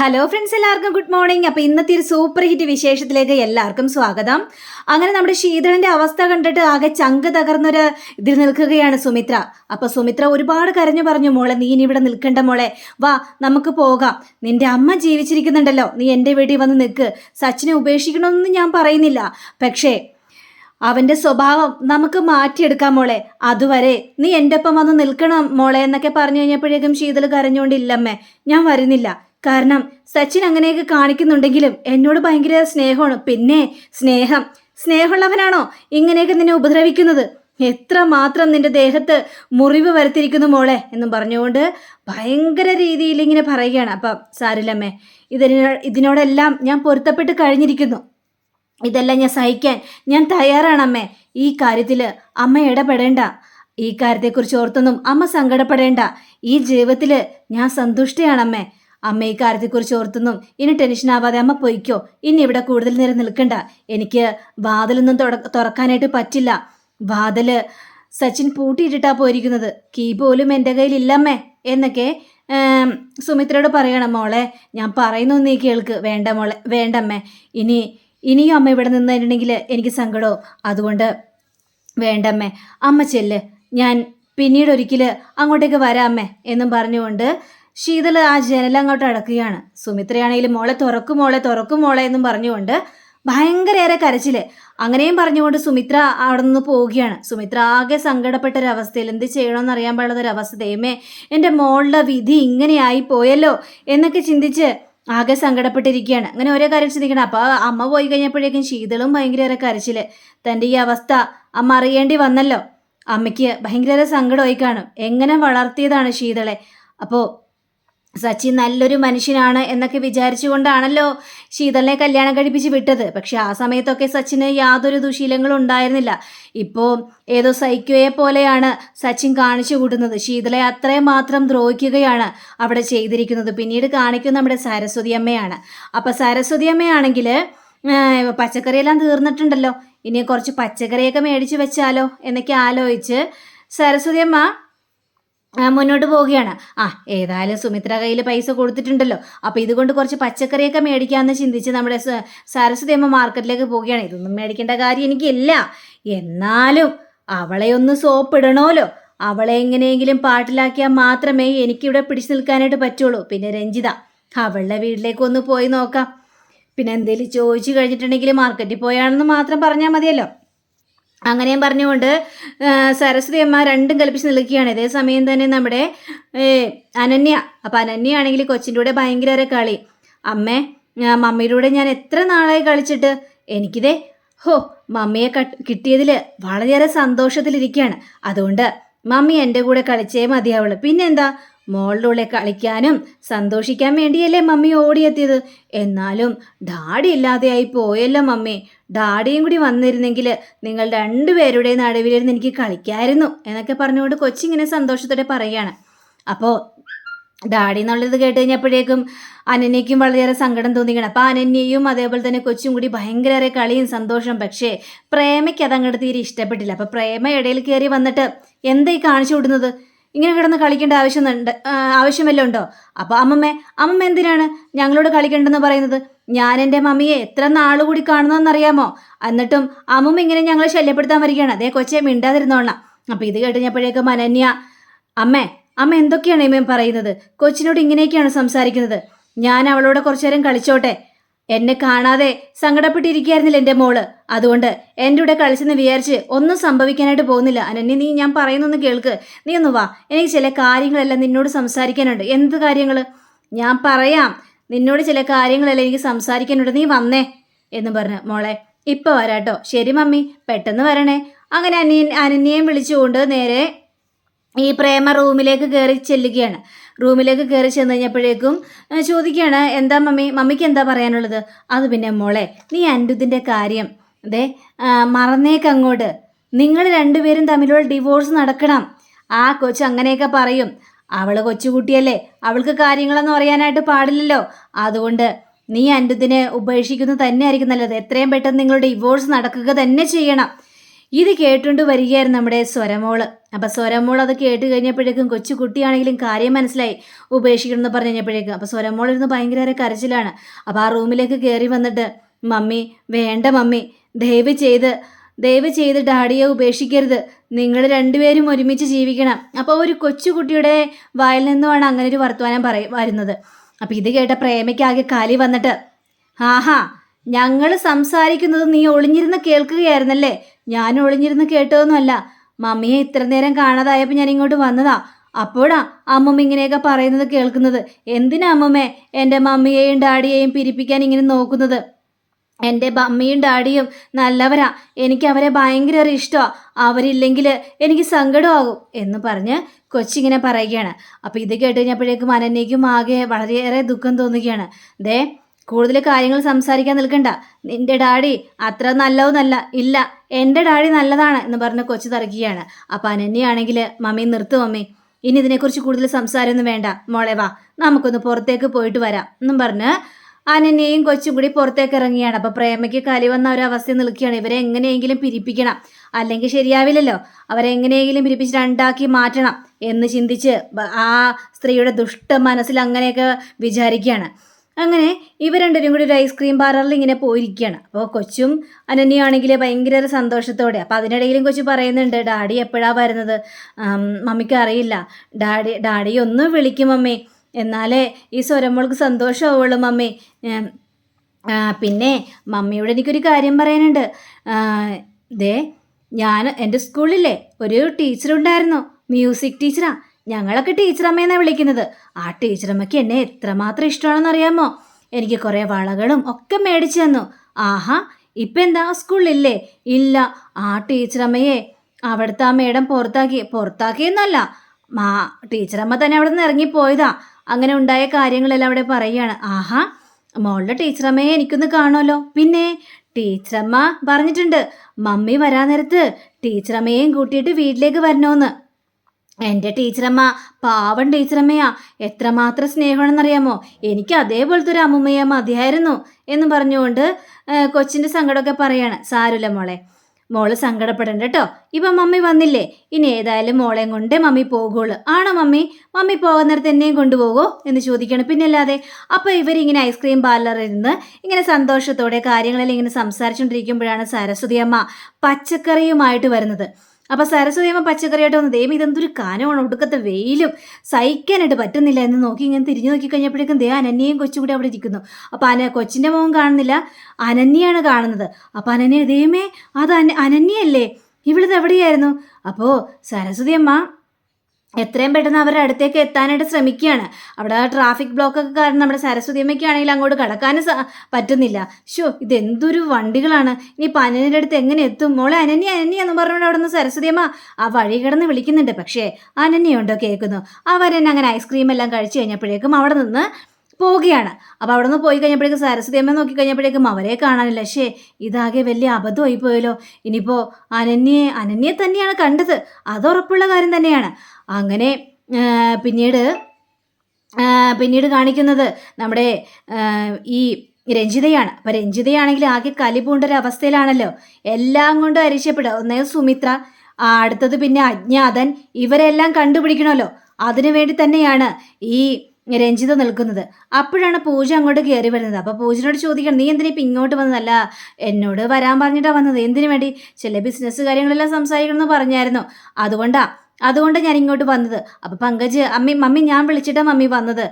Hello friends എല്ലാവർക്കും good morning അപ്പോൾ ഇന്നത്തെ ഒരു സൂപ്പർ ഹിറ്റ് വിശേഷത്തിലേക്ക് എല്ലാവർക്കും സ്വാഗതം. അങ്ങനെ നമ്മുടെ ശീതളിന്റെ അവസ്ഥ കണ്ടിട്ട് ആകെ ചങ്ക് തകർന്നൊരു ഇതിൽ നിൽക്കുകയാണ് സുമിത്ര. അപ്പോൾ സുമിത്ര ഒരുപാട് കരഞ്ഞു പറഞ്ഞു മോളെ നീ ഇനി ഇവിടെ നിൽക്കണ്ട മോളെ. വാ നമുക്ക് പോകാം. നിന്റെ അമ്മ ജീവിച്ചിരിക്കുന്നുണ്ടല്ലോ. നീ എന്റെ വീട്ടിൽ വന്ന് നിൽക്ക്. സച്ചിനെ ഉപേക്ഷിക്കണമെന്ന് ഞാൻ പറയുന്നില്ല. പക്ഷേ അവന്റെ സ്വഭാവം നമുക്ക് മാറ്റിയെടുക്കാം മോളെ. അതുവരെ നീ എന്റെ ഒപ്പം വന്ന് നിൽക്കണം മോളെ എന്നൊക്കെ പറഞ്ഞു കഴിഞ്ഞപ്പോഴേക്കും ശീതൾ കരഞ്ഞുകൊണ്ടില്ലമ്മേ ഞാൻ വരുന്നില്ല. കാരണം സച്ചിൻ അങ്ങനെയൊക്കെ കാണിക്കുന്നുണ്ടെങ്കിലും എന്നോട് ഭയങ്കര സ്നേഹമാണ്. പിന്നെ സ്നേഹം. സ്നേഹമുള്ളവനാണോ ഇങ്ങനെയൊക്കെ നിന്നെ ഉപദ്രവിക്കുന്നത്? എത്ര മാത്രം നിന്റെ ദേഹത്ത് മുറിവ് വരുത്തിയിരിക്കുന്നു മോളെ എന്നും പറഞ്ഞുകൊണ്ട് ഭയങ്കര രീതിയിൽ ഇങ്ങനെ പറയുകയാണ്. അപ്പം സാരില്ലമ്മേ ഇതിനോ ഇതിനോടെല്ലാം ഞാൻ പൊരുത്തപ്പെട്ട് കഴിഞ്ഞിരിക്കുന്നു. ഇതെല്ലാം ഞാൻ സഹിക്കാൻ ഞാൻ തയ്യാറാണമ്മേ. ഈ കാര്യത്തിൽ അമ്മ ഇടപെടേണ്ട. ഈ കാര്യത്തെക്കുറിച്ച് ഓർത്തൊന്നും അമ്മ സങ്കടപ്പെടേണ്ട. ഈ ജീവിതത്തിൽ ഞാൻ സന്തുഷ്ടയാണ് അമ്മേ ഈ കാര്യത്തെക്കുറിച്ച് ഓർത്തൊന്നും. ഇനി ടെൻഷൻ ആവാതെ അമ്മ പൊയ്ക്കോ. ഇനി ഇവിടെ കൂടുതൽ നേരം നിൽക്കണ്ട. എനിക്ക് വാതിലൊന്നും തുറക്കാനായിട്ട് പറ്റില്ല. വാതിൽ സച്ചിൻ പൂട്ടിയിട്ടിട്ടാ പോയിരിക്കുന്നത്. കീ പോലും എന്റെ കയ്യിലില്ലമ്മേ. എന്നൊക്കെ സുമിത്രയോട് പറയണം. മോളെ ഞാൻ പറയുന്നു നീ കേൾക്ക്. വേണ്ട മോളെ വേണ്ടമ്മേ. ഇനി ഇനിയും അമ്മ ഇവിടെ നിന്നിട്ടുണ്ടെങ്കിൽ എനിക്ക് സങ്കടവും അതുകൊണ്ട് വേണ്ടമ്മേ. അമ്മ ചെല്ല്. ഞാൻ പിന്നീട് ഒരിക്കൽ അങ്ങോട്ടേക്ക് വരാമേ എന്നും പറഞ്ഞുകൊണ്ട് ശീതൾ ആ ജനൽ അങ്ങോട്ട് അടക്കുകയാണ്. സുമിത്രയാണെങ്കിലും മോളെ തുറക്കും മോളെ തുറക്കും മോളെ എന്നും പറഞ്ഞുകൊണ്ട് ഭയങ്കരേറെ കരച്ചിൽ. അങ്ങനെയും പറഞ്ഞുകൊണ്ട് സുമിത്ര അവിടെ നിന്ന് പോവുകയാണ്. സുമിത്ര ആകെ സങ്കടപ്പെട്ട ഒരവസ്ഥയിൽ എന്ത് ചെയ്യണമെന്ന് അറിയാൻ പാടുന്ന ഒരു അവസ്ഥ ദൈവമേ എന്റെ മോളുടെ വിധി ഇങ്ങനെയായി പോയല്ലോ എന്നൊക്കെ ചിന്തിച്ച് ആകെ സങ്കടപ്പെട്ടിരിക്കുകയാണ്. അങ്ങനെ ഓരോ കാര്യം ചിന്തിക്കണം. അപ്പോൾ അമ്മ പോയി കഴിഞ്ഞപ്പോഴേക്കും ശീതളും ഭയങ്കരേറെ കരച്ചിൽ. തന്റെ ഈ അവസ്ഥ അമ്മ അറിയേണ്ടി വന്നല്ലോ. അമ്മയ്ക്ക് ഭയങ്കര സങ്കടമായി കാണും. എങ്ങനെ വളർത്തിയതാണ് ശീതളെ? അപ്പോൾ സച്ചിൻ നല്ലൊരു മനുഷ്യനാണ് എന്നൊക്കെ വിചാരിച്ചുകൊണ്ടാണല്ലോ ശീതളിനെ കല്യാണം കഴിപ്പിച്ച് വിട്ടത്. പക്ഷെ ആ സമയത്തൊക്കെ സച്ചിന് യാതൊരു ദുശീലങ്ങളും ഉണ്ടായിരുന്നില്ല. ഇപ്പോൾ ഏതോ സൈക്കോയെ പോലെയാണ് സച്ചിൻ കാണിച്ചു കൂട്ടുന്നത്. ശീതളെ അത്രയും മാത്രം ദ്രോഹിക്കുകയാണ് അവിടെ ചെയ്തിരിക്കുന്നത്. പിന്നീട് കാണിക്കുന്നത് നമ്മുടെ സരസ്വതി അമ്മയാണ്. അപ്പം സരസ്വതി അമ്മയാണെങ്കിൽ പച്ചക്കറിയെല്ലാം തീർന്നിട്ടുണ്ടല്ലോ. ഇനി കുറച്ച് പച്ചക്കറിയൊക്കെ മേടിച്ച് വെച്ചാലോ എന്നൊക്കെ ആലോചിച്ച് സരസ്വതി അമ്മ മുന്നോട്ട് പോവുകയാണ്. ആ ഏതായാലും സുമിത്ര കയ്യിൽ പൈസ കൊടുത്തിട്ടുണ്ടല്ലോ. അപ്പോൾ ഇതുകൊണ്ട് കുറച്ച് പച്ചക്കറിയൊക്കെ മേടിക്കാമെന്ന് ചിന്തിച്ച് നമ്മുടെ സരസ്വതി അമ്മ മാർക്കറ്റിലേക്ക് പോവുകയാണ്. ഇതൊന്നും മേടിക്കേണ്ട കാര്യം എനിക്കില്ല. എന്നാലും അവളെ ഒന്ന് സോപ്പ് സോപ്പിടണമല്ലോ അവളെ എങ്ങനെയെങ്കിലും പാട്ടിലാക്കിയാൽ മാത്രമേ എനിക്കിവിടെ പിടിച്ചു നിൽക്കാനായിട്ട് പറ്റുള്ളൂ. പിന്നെ രഞ്ജിത അവളുടെ വീട്ടിലേക്ക് ഒന്ന് പോയി നോക്കാം. പിന്നെ എന്തെങ്കിലും ചോദിച്ചു കഴിഞ്ഞിട്ടുണ്ടെങ്കിൽ മാർക്കറ്റിൽ പോയാണെന്ന് മാത്രം പറഞ്ഞാൽ മതിയല്ലോ. അങ്ങനെയും പറഞ്ഞുകൊണ്ട് സരസ്വതി അമ്മ രണ്ടും കൽപ്പിച്ച് നിൽക്കുകയാണ്. ഇതേ സമയം തന്നെ നമ്മുടെ അനന്യ. അപ്പം അനന്യ ആണെങ്കിൽ കൊച്ചിന്റെ കൂടെ ഭയങ്കര കളി. അമ്മേ മമ്മിയുടെ കൂടെ ഞാൻ എത്ര നാളായി കളിച്ചിട്ട്? എനിക്കിതേ ഹോ മമ്മിയെ കട്ട് കിട്ടിയതിൽ വളരെയേറെ സന്തോഷത്തിലിരിക്കുകയാണ്. അതുകൊണ്ട് മമ്മി എന്റെ കൂടെ കളിച്ചേ മതിയാവുള്ളൂ. പിന്നെന്താ? മോളുടെ ഉള്ളിൽ കളിക്കാനും സന്തോഷിക്കാൻ വേണ്ടിയല്ലേ മമ്മി ഓടിയെത്തിയത്. എന്നാലും ഡാഡി ഇല്ലാതെയായി പോയല്ലോ മമ്മി. ഡാഡിയും കൂടി വന്നിരുന്നെങ്കിൽ നിങ്ങൾ രണ്ടുപേരുടെ നടുവിലിരുന്ന് എനിക്ക് കളിക്കായിരുന്നു എന്നൊക്കെ പറഞ്ഞുകൊണ്ട് കൊച്ചിങ്ങനെ സന്തോഷത്തോടെ പറയുകയാണ്. അപ്പോൾ ഡാഡി എന്നുള്ളത് കേട്ട് കഴിഞ്ഞപ്പോഴേക്കും അനന്യയ്ക്കും വളരെയേറെ സങ്കടം തോന്നിക്കണം അപ്പോൾ അനന്യയും അതേപോലെ തന്നെ കൊച്ചും കൂടി ഭയങ്കര കളിയും സന്തോഷം പക്ഷേ പ്രേമയ്ക്ക് അതങ്ങോട്ട് തീരെ ഇഷ്ടപ്പെട്ടില്ല. അപ്പോൾ പ്രേമ ഇടയിൽ കയറി വന്നിട്ട് എന്തായി കാണിച്ചു വിടുന്നത് ഇങ്ങനെ കിടന്ന് കളിക്കേണ്ട ആവശ്യമുണ്ട് ആവശ്യമല്ലോ ഉണ്ടോ? അപ്പോൾ അമ്മമ്മേ അമ്മമ്മ എന്തിനാണ് ഞങ്ങളോട് കളിക്കേണ്ടെന്ന് പറയുന്നത്? ഞാൻ എന്റെ മമ്മിയെ എത്ര നാൾ കൂടി കാണുന്നതെന്നറിയാമോ? എന്നിട്ടും അമ്മമ്മ ഇങ്ങനെ ഞങ്ങളെ ശല്യപ്പെടുത്താൻ വരികയാണ്. അതേ കൊച്ചെ മിണ്ടാതിരുന്നോളാം അപ്പോൾ ഇത് കേട്ടുകഴിഞ്ഞപ്പോഴേക്കും അനന്യ അമ്മേ അമ്മ എന്തൊക്കെയാണ് ഇമ്മ പറയുന്നത്? കൊച്ചിനോട് ഇങ്ങനെയൊക്കെയാണ് സംസാരിക്കുന്നത്. ഞാൻ അവളോട് കുറച്ചു നേരം കളിച്ചോട്ടെ? എന്നെ കാണാതെ സങ്കടപ്പെട്ടിരിക്കുകയായിരുന്നില്ല എന്റെ മോൾ. അതുകൊണ്ട് എന്റെ കൂടെ കളിച്ചെന്ന് വിചാരിച്ച് ഒന്നും സംഭവിക്കാനായിട്ട് പോകുന്നില്ല. അനന്യ നീ ഞാൻ പറയുന്നൊന്ന് കേൾക്ക്. നീ ഒന്ന് വാ. എനിക്ക് ചില കാര്യങ്ങളെല്ലാം നിന്നോട് സംസാരിക്കാനുണ്ട്. എന്ത് കാര്യങ്ങൾ ഞാൻ പറയാം. നിന്നോട് ചില കാര്യങ്ങളെല്ലാം എനിക്ക് സംസാരിക്കാനുണ്ട്. നീ വന്നേ എന്ന് പറഞ്ഞു. മോളെ ഇപ്പൊ വരാട്ടോ. ശരി മമ്മി. പെട്ടെന്ന് വരണേ. അങ്ങനെ അനിയൻ അനന്യയും വിളിച്ചുകൊണ്ട് നേരെ ഈ പ്രേമ റൂമിലേക്ക് കയറി ചെല്ലുകയാണ്. റൂമിലേക്ക് കയറി ചെന്ന് കഴിഞ്ഞപ്പോഴേക്കും ചോദിക്കുകയാണ് എന്താ മമ്മി? മമ്മിക്ക് എന്താ പറയാനുള്ളത്? അത് പിന്നെ മോളെ നീ അൻഡുദിന്റെ കാര്യം. അതെ മറന്നേക്കങ്ങോട്ട് നിങ്ങൾ രണ്ടുപേരും തമ്മിലുള്ള ഡിവോഴ്സ് നടക്കണം. ആ കൊച്ചു അങ്ങനെയൊക്കെ പറയും. അവൾ കൊച്ചുകുട്ടിയല്ലേ. അവൾക്ക് കാര്യങ്ങളൊന്നും അറിയാനായിട്ട് പാടില്ലല്ലോ. അതുകൊണ്ട് നീ അൻഡുദിനെ ഉപേക്ഷിക്കുന്നത് തന്നെ ആയിരിക്കും നല്ലത്. എത്രയും പെട്ടെന്ന് നിങ്ങളുടെ ഡിവോഴ്സ് നടക്കുക തന്നെ ചെയ്യണം. ഇത് കേട്ടുകൊണ്ട് വരികയായിരുന്നു നമ്മുടെ സ്വരമോൾ. അപ്പം സ്വരമോൾ അത് കേട്ട് കഴിഞ്ഞപ്പോഴേക്കും കൊച്ചു കുട്ടിയാണെങ്കിലും കാര്യം മനസ്സിലായി. ഉപേക്ഷിക്കണം എന്ന് പറഞ്ഞു കഴിഞ്ഞപ്പോഴേക്കും. അപ്പോൾ സ്വരമോൾ ഇരുന്ന് ഭയങ്കര കരച്ചിലാണ്. അപ്പോൾ ആ റൂമിലേക്ക് കയറി വന്നിട്ട് മമ്മി വേണ്ട മമ്മി. ദയവ് ചെയ്ത് ദയവ് ചെയ്ത് ഡാഡിയെ ഉപേക്ഷിക്കരുത്. നിങ്ങൾ രണ്ടുപേരും ഒരുമിച്ച് ജീവിക്കണം. അപ്പോൾ ഒരു കൊച്ചുകുട്ടിയുടെ വായിൽ നിന്നുമാണ് അങ്ങനെ ഒരു വർത്തമാനം പറയ വരുന്നത്. അപ്പോൾ ഇത് കേട്ട പ്രേമയ്ക്കാകെ കാലി വന്നിട്ട് ആഹാ ഞങ്ങൾ സംസാരിക്കുന്നത് നീ ഒളിഞ്ഞിരുന്ന് കേൾക്കുകയായിരുന്നല്ലേ? ഞാൻ ഒളിഞ്ഞിരുന്ന് കേട്ടതൊന്നുമല്ല. മമ്മിയെ ഇത്ര നേരം കാണാതായപ്പോൾ ഞാൻ ഇങ്ങോട്ട് വന്നതാ. അപ്പോഴാ അമ്മമ്മ ഇങ്ങനെയൊക്കെ പറയുന്നത് കേൾക്കുന്നത്. എന്തിനാ അമ്മമ്മേ എന്റെ മമ്മിയെയും ഡാഡിയെയും പിരിപ്പിക്കാൻ ഇങ്ങനെ നോക്കുന്നത്? എന്റെ മമ്മിയും ഡാഡിയും നല്ലവരാ. എനിക്ക് അവരെ ഭയങ്കര ഇഷ്ടമാണ് അവരില്ലെങ്കിൽ എനിക്ക് സങ്കടമാകും എന്ന് പറഞ്ഞ് കൊച്ചിങ്ങനെ പറയുകയാണ്. അപ്പോൾ ഇത് കേട്ട് കഴിഞ്ഞപ്പോഴേക്കും അനന്യയ്ക്കും ആകെ വളരെയേറെ ദുഃഖം തോന്നുകയാണ്. ദേ കൂടുതൽ കാര്യങ്ങൾ സംസാരിക്കാൻ നിൽക്കണ്ട. നിന്റെ ഡാഡി അത്ര നല്ലതൊന്നല്ല ഇല്ല എന്റെ ഡാഡി നല്ലതാണ് എന്ന് പറഞ്ഞ് കൊച്ചു തറക്കുകയാണ് അപ്പം അനന്യയാണെങ്കിൽ മമ്മി നിർത്ത് മമ്മി. ഇനി ഇതിനെക്കുറിച്ച് കൂടുതൽ സംസാരമൊന്നും വേണ്ട. മോളെ വാ നമുക്കൊന്ന് പുറത്തേക്ക് പോയിട്ട് വരാം. എന്നും പറഞ്ഞ് അനന്യയും കൊച്ചും കൂടി പുറത്തേക്ക് ഇറങ്ങിയാണ് അപ്പോൾ പ്രേമയ്ക്ക് കലി വന്ന ഒരു അവസ്ഥ നിൽക്കുകയാണ്. ഇവരെ എങ്ങനെയെങ്കിലും പിരിപ്പിക്കണം. അല്ലെങ്കിൽ ശരിയാവില്ലല്ലോ. അവരെ എങ്ങനെയെങ്കിലും പിരിപ്പിച്ച് രണ്ടാക്കി മാറ്റണം. എന്ന് ചിന്തിച്ച് ആ സ്ത്രീയുടെ ദുഷ്ട മനസ്സിൽ അങ്ങനെയൊക്കെ വിചാരിക്കുകയാണ്. അങ്ങനെ ഇവർ രണ്ടുപേരും കൂടി ഒരു ഐസ്ക്രീം പാർലറിൽ ഇങ്ങനെ പോയിരിക്കുകയാണ്. അപ്പോൾ കൊച്ചും അനന്യയാണെങ്കിൽ ഭയങ്കര സന്തോഷത്തോടെ. അപ്പോൾ അതിനിടയിലും കൊച്ചു പറയുന്നുണ്ട് ഡാഡി എപ്പോഴാണ് വരുന്നത്? മമ്മിക്ക് അറിയില്ല. ഡാഡി ഡാഡി ഒന്ന് വിളിക്കും മമ്മി എന്നാലേ ഈ സ്വരമ്മൾക്ക് സന്തോഷമാവുള്ളൂ മമ്മി. പിന്നെ മമ്മിയോട് എനിക്കൊരു കാര്യം പറയാനുണ്ട്. ദേ ഞാൻ എന്റെ സ്കൂളിലെ ഒരു ടീച്ചറുണ്ടായിരുന്നു. Music teacher. ഞങ്ങളൊക്കെ ടീച്ചറമ്മയെന്നാണ് വിളിക്കുന്നത്. ആ ടീച്ചറമ്മയ്ക്ക് എന്നെ എത്രമാത്രം ഇഷ്ടമാണെന്ന് അറിയാമോ? എനിക്ക് കുറേ വളകളും ഒക്കെ മേടിച്ചു തന്നു. ആഹാ ഇപ്പം എന്താ സ്കൂളിലില്ലേ? ഇല്ല. ആ ടീച്ചറമ്മയെ അവിടുത്തെ ആ മേഡം പുറത്താക്കി പുറത്താക്കിയെന്നല്ല. മാ ടീച്ചറമ്മ തന്നെ അവിടെ നിന്ന് ഇറങ്ങിപ്പോയതാ. അങ്ങനെ ഉണ്ടായ കാര്യങ്ങളെല്ലാം അവിടെ പറയുകയാണ്. ആഹാ മോളുടെ ടീച്ചറമ്മയെ എനിക്കൊന്ന് കാണുമല്ലോ. പിന്നെ ടീച്ചറമ്മ പറഞ്ഞിട്ടുണ്ട് മമ്മി വരാൻ നേരത്ത് ടീച്ചറമ്മയെയും കൂട്ടിയിട്ട് വീട്ടിലേക്ക് വരണമെന്ന് എന്റെ ടീച്ചറമ്മ പാവൻ ടീച്ചറമ്മയാ. എത്രമാത്രം സ്നേഹമാണെന്നറിയാമോ? എനിക്ക് അതേപോലത്തെ ഒരു അമ്മുമ്മയെ മതിയായിരുന്നു എന്ന് പറഞ്ഞുകൊണ്ട് കൊച്ചിന്റെ സങ്കടമൊക്കെ പറയാണ് സാരമില്ല മോളെ. മോൾ സങ്കടപ്പെടണ്ട കേട്ടോ ഇപ്പം മമ്മി വന്നില്ലേ? ഇനി ഏതായാലും മോളെ കൊണ്ടേ മമ്മി പോകുള്ളൂ ആണോ മമ്മി? മമ്മി പോകുന്നിടത്ത് എന്നെയും കൊണ്ടുപോകോ എന്ന് ചോദിക്കണം. പിന്നെ അല്ലാതെ അപ്പോൾ ഇവരിങ്ങനെ ഐസ്ക്രീം പാർലറിൽ നിന്ന് ഇങ്ങനെ സന്തോഷത്തോടെ കാര്യങ്ങളെല്ലാം ഇങ്ങനെ സംസാരിച്ചുകൊണ്ടിരിക്കുമ്പോഴാണ് സരസ്വതി അമ്മ പച്ചക്കറിയുമായിട്ട് വരുന്നത്. അപ്പോൾ സരസ്വതി അമ്മ പച്ചക്കറിയായിട്ട് വന്ന് ദൈവം ഇതെന്തൊരു കാനമാണ് ഒടുക്കത്തെ വെയിലും സഹിക്കാനായിട്ട് പറ്റുന്നില്ല എന്ന് നോക്കി ഇങ്ങനെ തിരിഞ്ഞു നോക്കി കഴിഞ്ഞപ്പോഴേക്കും ദേ അനന്യയും കൊച്ചുകൂടി അവിടെ ഇരിക്കുന്നു. അപ്പോൾ അന കൊച്ചിന്റെ മോൻ കാണുന്നില്ല അനന്യയാണ് കാണുന്നത്. അപ്പോൾ അനന്യ ദൈവമേ അത് അന അനന്യയല്ലേ? ഇവിടുന്ന് എവിടെയായിരുന്നു അപ്പോൾ സരസ്വതി അമ്മ എത്രയും പെട്ടെന്ന് അവരുടെ അടുത്തേക്ക് എത്താനായിട്ട് ശ്രമിക്കുകയാണ്. അവിടെ ട്രാഫിക് ബ്ലോക്കൊക്കെ കാരണം നമ്മുടെ സരസ്വതി അമ്മയ്ക്കാണെങ്കിൽ അങ്ങോട്ട് കടക്കാനും പറ്റുന്നില്ല. ഷോ ഇതെന്തൊരു വണ്ടികളാണ്. ഇനി പനനിന്റെ അടുത്ത് എങ്ങനെ എത്തും? മോളെ അനന്യ അനന്യ എന്ന് പറഞ്ഞുകൊണ്ട് അവിടെ നിന്ന് സരസ്വതി അമ്മ ആ വഴി കിടന്ന് വിളിക്കുന്നുണ്ട്. പക്ഷേ അനന്യയുണ്ടോ കേൾക്കുന്നു. അവരെന്നെ അങ്ങനെ ഐസ്ക്രീം എല്ലാം കഴിച്ചു കഴിഞ്ഞപ്പോഴേക്കും അവിടെ നിന്ന് പോവുകയാണ്. അപ്പോൾ അവിടെ നിന്ന് പോയി കഴിഞ്ഞപ്പോഴേക്കും സരസ്വതി അമ്മ നോക്കി കഴിഞ്ഞപ്പോഴേക്കും അവരെ കാണാനില്ല. പക്ഷേ ഇതാകെ വലിയ അബദ്ധമായി പോയല്ലോ. ഇനിയിപ്പോൾ അനന്യെ അനന്യെ തന്നെയാണ് കണ്ടത്. അത് ഉറപ്പുള്ള കാര്യം തന്നെയാണ്. അങ്ങനെ പിന്നീട് പിന്നീട് കാണിക്കുന്നത് നമ്മുടെ ഈ രഞ്ജിതയാണ്. അപ്പം രഞ്ജിതയാണെങ്കിൽ ആകെ ഒരു അവസ്ഥയിലാണല്ലോ. എല്ലാം കൊണ്ടും അരിശപ്പെടുക. ഒന്നേ സുമിത്ര അടുത്തത് പിന്നെ അജ്ഞാതൻ. ഇവരെല്ലാം കണ്ടുപിടിക്കണമല്ലോ. അതിനു വേണ്ടി തന്നെയാണ് ഈ രഞ്ജിത നിൽക്കുന്നത്. അപ്പോഴാണ് പൂജ അങ്ങോട്ട് കയറി വരുന്നത്. അപ്പോൾ പൂജനോട് ചോദിക്കണം നീ എന്തിനാ ഇപ്പം ഇങ്ങോട്ട് വന്നതല്ല? എന്നോട് വരാൻ പറഞ്ഞിട്ടാണ് വന്നത്. എന്തിനു വേണ്ടി? ചില ബിസിനസ് കാര്യങ്ങളെല്ലാം സംസാരിക്കണമെന്ന് പറഞ്ഞായിരുന്നു. അതുകൊണ്ടാ അതുകൊണ്ട് ഞാൻ ഇങ്ങോട്ട് വന്നത്. അപ്പോൾ പങ്കജ് അമ്മി മമ്മി ഞാൻ വിളിച്ചിട്ടാണ് മമ്മി വന്നത്.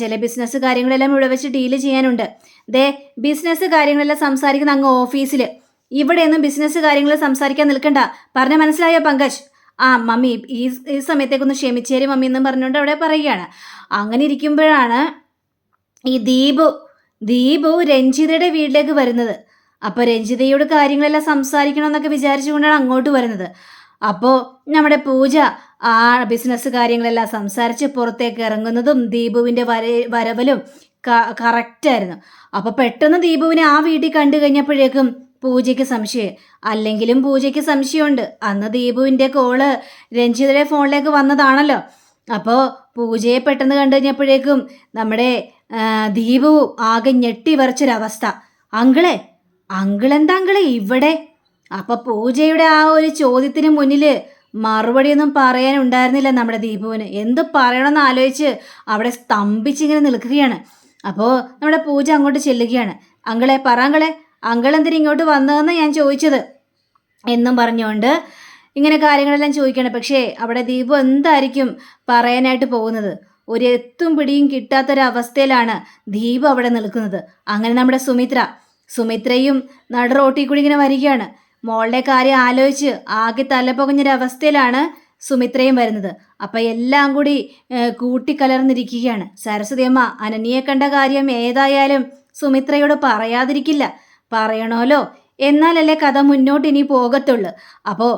ചില ബിസിനസ് കാര്യങ്ങളെല്ലാം ഇവിടെ വെച്ച് ഡീൽ ചെയ്യാനുണ്ട്. ദേ ബിസിനസ് കാര്യങ്ങളെല്ലാം സംസാരിക്കുന്ന അങ്ങ് ഓഫീസിൽ ഇവിടെയൊന്നും ബിസിനസ് കാര്യങ്ങൾ സംസാരിക്കാൻ നിൽക്കണ്ട. പറഞ്ഞ മനസ്സിലായോ പങ്കജ്? ആ മമ്മി ഈ ഈ സമയത്തേക്കൊന്ന് ക്ഷമിച്ചേരി മമ്മി എന്നും പറഞ്ഞുകൊണ്ട് അവിടെ പറയുകയാണ്. അങ്ങനെ ഇരിക്കുമ്പോഴാണ് ഈ ദീപു ദീപു രഞ്ജിതയുടെ വീട്ടിലേക്ക് വരുന്നത്. അപ്പോൾ രഞ്ജിതയോട് കാര്യങ്ങളെല്ലാം സംസാരിക്കണമെന്നൊക്കെ വിചാരിച്ചുകൊണ്ടാണ് അങ്ങോട്ട് വരുന്നത്. അപ്പോൾ നമ്മുടെ പൂജ ആ ബിസിനസ് കാര്യങ്ങളെല്ലാം സംസാരിച്ച് പുറത്തേക്ക് ഇറങ്ങുന്നതും ദീപുവിന്റെ വര വരവലും കറക്റ്റായിരുന്നു അപ്പോൾ പെട്ടെന്ന് ദീപുവിനെ ആ വീട്ടിൽ കണ്ടു കഴിഞ്ഞപ്പോഴേക്കും പൂജയ്ക്ക് സംശയം. അല്ലെങ്കിലും പൂജയ്ക്ക് സംശയമുണ്ട്. അന്ന് ദീപുവിന്റെ കോൾ രഞ്ജിതയുടെ ഫോണിലേക്ക് വന്നതാണല്ലോ. അപ്പോൾ പൂജയെ പെട്ടെന്ന് കണ്ടു കഴിഞ്ഞപ്പോഴേക്കും നമ്മുടെ ദീപു ആകെ ഞെട്ടി വരച്ചൊരവസ്ഥ അങ്കിളെ അങ്കിളെന്താ അങ്കിളെ ഇവിടെ? അപ്പൊ പൂജയുടെ ആ ഒരു ചോദ്യത്തിന് മുന്നിൽ മറുപടിയൊന്നും പറയാനുണ്ടായിരുന്നില്ല നമ്മുടെ ദീപുവിന്. എന്ത് പറയണമെന്ന് ആലോചിച്ച് അവിടെ സ്തംഭിച്ചിങ്ങനെ നിൽക്കുകയാണ്. അപ്പോൾ നമ്മുടെ പൂജ അങ്ങോട്ട് ചെല്ലുകയാണ്. അങ്കളെ പറങ്കളെ അങ്കളെന്തിനും ഇങ്ങോട്ട് വന്നതെന്ന് ഞാൻ ചോദിച്ചത്? എന്നും പറഞ്ഞുകൊണ്ട് ഇങ്ങനെ കാര്യങ്ങളെല്ലാം ചോദിക്കണം പക്ഷേ അവിടെ ദീപു എന്തായിരിക്കും പറയാനായിട്ട് പോകുന്നത്? ഒരു എത്തും പിടിയും കിട്ടാത്തൊരവസ്ഥയിലാണ് ദീപു അവിടെ നിൽക്കുന്നത്. അങ്ങനെ നമ്മുടെ സുമിത്ര സുമിത്രയും നട റോട്ടിൽ കൂടി ഇങ്ങനെ വരികയാണ്. മോളുടെ കാര്യം ആലോചിച്ച് ആകെ തലപൊകഞ്ഞൊരവസ്ഥയിലാണ് സുമിത്രയും വരുന്നത്. അപ്പം എല്ലാം കൂടി കൂട്ടിക്കലർന്നിരിക്കുകയാണ്. സരസ്വതി അമ്മ അനനിയെ കണ്ട കാര്യം ഏതായാലും സുമിത്രയോട് പറയാതിരിക്കില്ല. പറയണമല്ലോ എന്നാലല്ലേ കഥ മുന്നോട്ട് ഇനി പോകത്തുള്ളൂ. അപ്പോൾ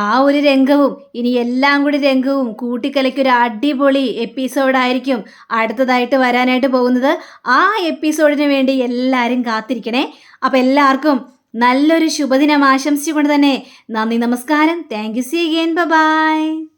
ആ ഒരു രംഗവും ഇനി എല്ലാം കൂടി രംഗവും കൂട്ടിക്കലയ്ക്കൊരു അടിപൊളി എപ്പിസോഡായിരിക്കും അടുത്തതായിട്ട് വരാനായിട്ട് പോകുന്നത്. ആ എപ്പിസോഡിന് വേണ്ടി എല്ലാവരും കാത്തിരിക്കണേ. അപ്പോൾ എല്ലാവർക്കും നല്ലൊരു ശുഭദിനം ആശംസിച്ചുകൊണ്ട് തന്നെ നന്ദി നമസ്കാരം. Thank you see again bye